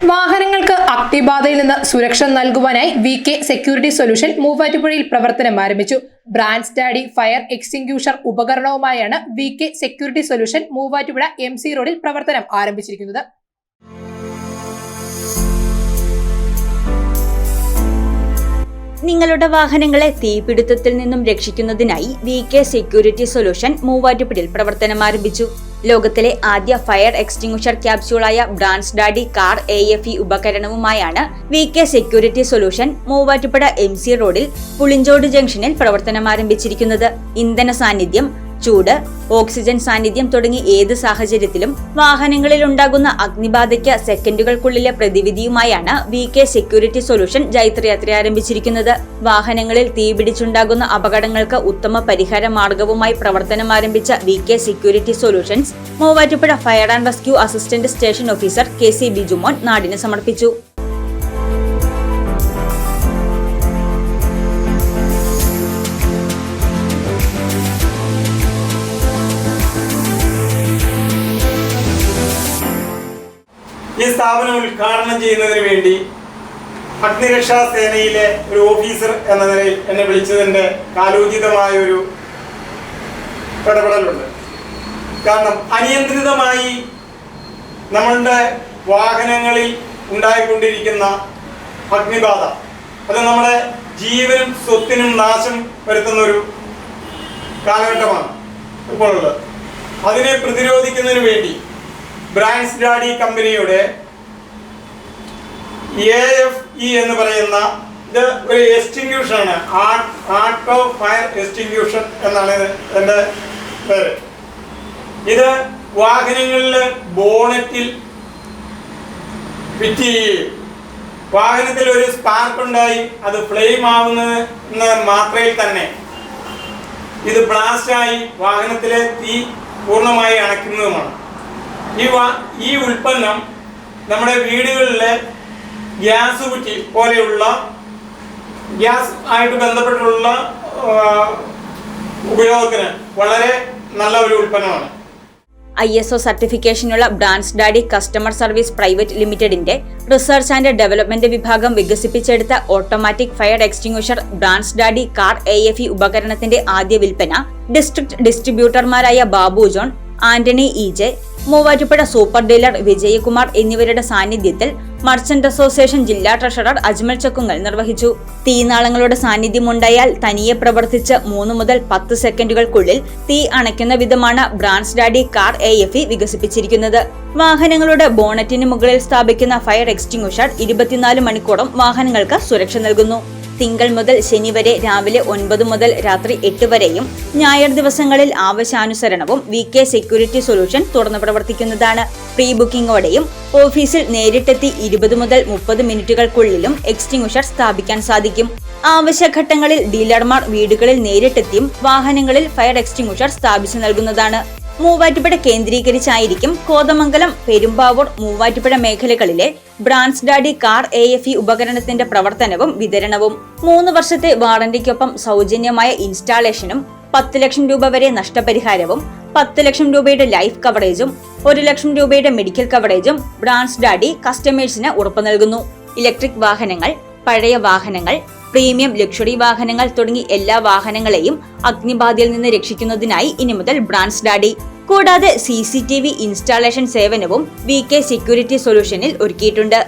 വാഹനങ്ങൾക്ക് അഗ്നിബാധയിൽ നിന്ന് സുരക്ഷ നൽകുവാനായി വി കെ സെക്യൂരിറ്റി സൊല്യൂഷൻ മൂവാറ്റുപുഴയിൽ പ്രവർത്തനം ആരംഭിച്ചു. Brand സ്റ്റാഡി fire extinguisher ഉപകരണവുമായാണ് V K security solution Muvattupuzha M C റോഡിൽ പ്രവർത്തനം ആരംഭിച്ചിരിക്കുന്നത്. നിങ്ങളുടെ വാഹനങ്ങളെ തീപിടുത്തത്തിൽ നിന്നും രക്ഷിക്കുന്നതിനായി വി കെ സെക്യൂരിറ്റി സൊല്യൂഷൻ മൂവാറ്റുപുഴയിൽ പ്രവർത്തനം ആരംഭിച്ചു. ലോകത്തിലെ ആദ്യ fire extinguisher ക്യാപ്സ്യൂളായ brands daddy car A F E ഉപകരണവുമായാണ് V K security solution Muvattupuzha M C റോഡിൽ പുളിഞ്ചോട് ജംഗ്ഷനിൽ പ്രവർത്തനം ആരംഭിച്ചിരിക്കുന്നത്. ഇന്ധന സാന്നിധ്യം ചൂട് ഓക്സിജൻ സാന്നിധ്യം തുടങ്ങി ഏത് സാഹചര്യത്തിലും വാഹനങ്ങളിൽ ഉണ്ടാകുന്ന അഗ്നിബാധയ്ക്ക് സെക്കൻഡുകൾക്കുള്ളിലെ പ്രതിവിധിയുമായാണ് വി കെ സെക്യൂരിറ്റി സൊല്യൂഷൻ ജൈത്രയാത്ര ആരംഭിച്ചിരിക്കുന്നത്. വാഹനങ്ങളിൽ തീപിടിച്ചുണ്ടാകുന്ന അപകടങ്ങൾക്ക് ഉത്തമ പരിഹാര മാർഗവുമായി പ്രവർത്തനം ആരംഭിച്ച V K security solutions Muvattupuzha fire and rescue assistant station officer K C Bijumon നാടിന് സമർപ്പിച്ചു. ഈ സ്ഥാപനം ഉദ്ഘാടനം ചെയ്യുന്നതിന് വേണ്ടി അഗ്നിരക്ഷാ സേനയിലെ ഒരു ഓഫീസർ എന്ന നിലയിൽ എന്നെ വിളിച്ചതിന്റെ കാലോചിതമായ ഒരു ഇടപെടലുണ്ട്. കാരണം അനിയന്ത്രിതമായി നമ്മളുടെ വാഹനങ്ങളിൽ ഉണ്ടായിക്കൊണ്ടിരിക്കുന്ന അഗ്നിബാധ അത് നമ്മുടെ ജീവനും സ്വത്തിനും നാശം വരുത്തുന്ന ഒരു കാലഘട്ടമാണ് ഇപ്പോൾ ഉള്ളത് അതിനെ പ്രതിരോധിക്കുന്നതിന് വേണ്ടി ബ്രാൻഡ്സ് ഡാഡി കമ്പനിയുടെ എ എഫ് ഇ എന്ന് പറയുന്ന ഇത് ഒരു എക്സ്റ്റിങ്ക്യൂഷൻ ആണ്. ആർട്ട് ഓഫ് ഫയർ എക്സ്റ്റിങ്ക്യൂഷൻ എന്നാണ് എന്റെ പേര്. ഇത് വാഹനങ്ങളിൽ ബോണറ്റിൽ ഫിറ്റ് ചെയ്യുകയും വാഹനത്തിൽ ഒരു സ്പാർക്ക് ഉണ്ടായി അത് ഫ്ലെയിം ആവുന്നത് എന്ന മാത്രയിൽ തന്നെ ഇത് ബ്ലാസ്റ്റായി വാഹനത്തിലെ തീ പൂർണമായി അണയ്ക്കുന്നതുമാണ്. ഈ വാ ഈ ഉൽപ്പന്നം നമ്മുടെ വീടുകളിലെ ഗ്യാസ് കുറ്റി പോലെയുള്ള ഗ്യാസ് ആയിട്ട് ബന്ധപ്പെട്ടുള്ള ഉപയോഗത്തിന് വളരെ നല്ല ഒരു ഉൽപ്പന്നമാണ്. I S O സർട്ടിഫിക്കേഷനുള്ള brands daddy customer service private ലിമിറ്റഡിന്റെ റിസർച്ച് ആൻഡ് ഡെവലപ്മെന്റ് വിഭാഗം വികസിപ്പിച്ചെടുത്ത automatic fire extinguisher brands daddy car A F E ഉപകരണത്തിന്റെ ആദ്യ വിൽപ്പന district ഡിസ്ട്രിബ്യൂട്ടർമാരായ Babu John Antony E J Muvattupuzha super dealer Vijayakumar എന്നിവരുടെ സാന്നിധ്യത്തിൽ മർച്ചന്റ് അസോസിയേഷൻ ജില്ലാ treasurer Ajmal Chakkungal നിർവഹിച്ചു. തീനാളങ്ങളുടെ സാന്നിധ്യമുണ്ടായാൽ തനിയെ പ്രവർത്തിച്ച് മൂന്ന് മുതൽ പത്ത് സെക്കൻഡുകൾക്കുള്ളിൽ തീ അണയ്ക്കുന്ന വിധമാണ് brands daddy car A F E വികസിപ്പിച്ചിരിക്കുന്നത്. വാഹനങ്ങളുടെ ബോണറ്റിന് മുകളിൽ സ്ഥാപിക്കുന്ന ഫയർ എക്സ്റ്റിംഗ്വിഷർ ഇരുപത്തിനാല് മണിക്കൂറും വാഹനങ്ങൾക്ക് സുരക്ഷ നൽകുന്നു. തിങ്കൾ മുതൽ ശനി വരെ രാവിലെ ഒൻപത് മുതൽ രാത്രി എട്ട് വരെയും ഞായർ ദിവസങ്ങളിൽ ആവശ്യാനുസരണവും വി കെ സെക്യൂരിറ്റി സൊല്യൂഷൻ തുറന്നു പ്രവർത്തിക്കുന്നതാണ്. പ്രീ ബുക്കിംഗോടെയും ഓഫീസിൽ നേരിട്ടെത്തി ഇരുപത് മുതൽ മുപ്പത് മിനിറ്റുകൾക്കുള്ളിലും എക്സ്റ്റിംഗ്വിഷർ സ്ഥാപിക്കാൻ സാധിക്കും. ആവശ്യഘട്ടങ്ങളിൽ ഡീലർമാർ വീടുകളിൽ നേരിട്ടെത്തിയും വാഹനങ്ങളിൽ ഫയർ എക്സ്റ്റിംഗ്വിഷർ സ്ഥാപിച്ചു നൽകുന്നതാണ്. മൂവാറ്റുപുഴ കേന്ദ്രീകരിച്ചായിരിക്കും കോതമംഗലം പെരുമ്പാവൂർ മൂവാറ്റുപുഴ മേഖലകളിലെ brands daddy car A F E ഉപകരണത്തിന്റെ പ്രവർത്തനവും വിതരണവും. മൂന്ന് വർഷത്തെ വാറന്റിക്കൊപ്പം സൗജന്യമായ ഇൻസ്റ്റാളേഷനും പത്ത് ലക്ഷം രൂപ വരെ നഷ്ടപരിഹാരവും പത്ത് ലക്ഷം രൂപയുടെ ലൈഫ് കവറേജും ഒരു ലക്ഷം രൂപയുടെ മെഡിക്കൽ കവറേജും ബ്രാൻസ് ഡാഡി കസ്റ്റമേഴ്സിന് ഉറപ്പു നൽകുന്നു. ഇലക്ട്രിക് വാഹനങ്ങൾ പഴയ വാഹനങ്ങൾ പ്രീമിയം ലക്ഷറി വാഹനങ്ങൾ തുടങ്ങി എല്ലാ വാഹനങ്ങളെയും അഗ്നിബാധയിൽ നിന്ന് രക്ഷിക്കുന്നതിനായി ഇനി മുതൽ ബ്രാൻഡ്സ് ഡാഡി. കൂടാതെ C C T V installation സേവനവും വി കെ സെക്യൂരിറ്റി സൊല്യൂഷനിൽ ഒരുക്കിയിട്ടുണ്ട്.